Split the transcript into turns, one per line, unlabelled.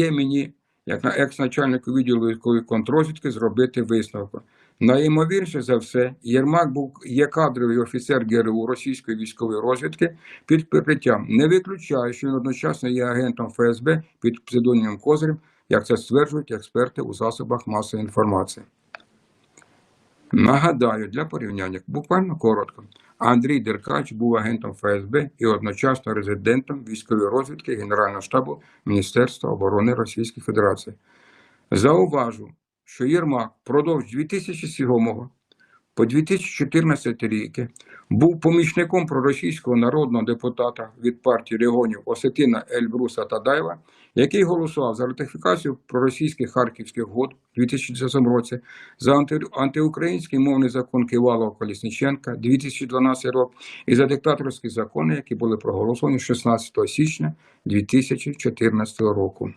Є мені, як на екс-начальнику відділу військової контрозвідки, зробити висновку. Найімовірніше за все, Єрмак був є кадровий офіцер ГРУ російської військової розвідки під прикриттям. Не виключаю, що він одночасно є агентом ФСБ під псевдонімом Козирем, як це стверджують експерти у засобах масової інформації. Нагадаю, для порівняння, буквально коротко, Андрій Деркач був агентом ФСБ і одночасно резидентом військової розвідки Генерального штабу Міністерства оборони Російської Федерації. Зауважу, що Єрмак впродовж 2007 по 2014 рік був помічником проросійського народного депутата від партії регіонів Осетина Ельбруса Тадаєва, який голосував за ратифікацію проросійських харківських угод у 2010 році, за анти- антиукраїнський мовний закон Кивалова Колісниченка 2012 рік і за диктаторські закони, які були проголосовані 16 січня 2014 року.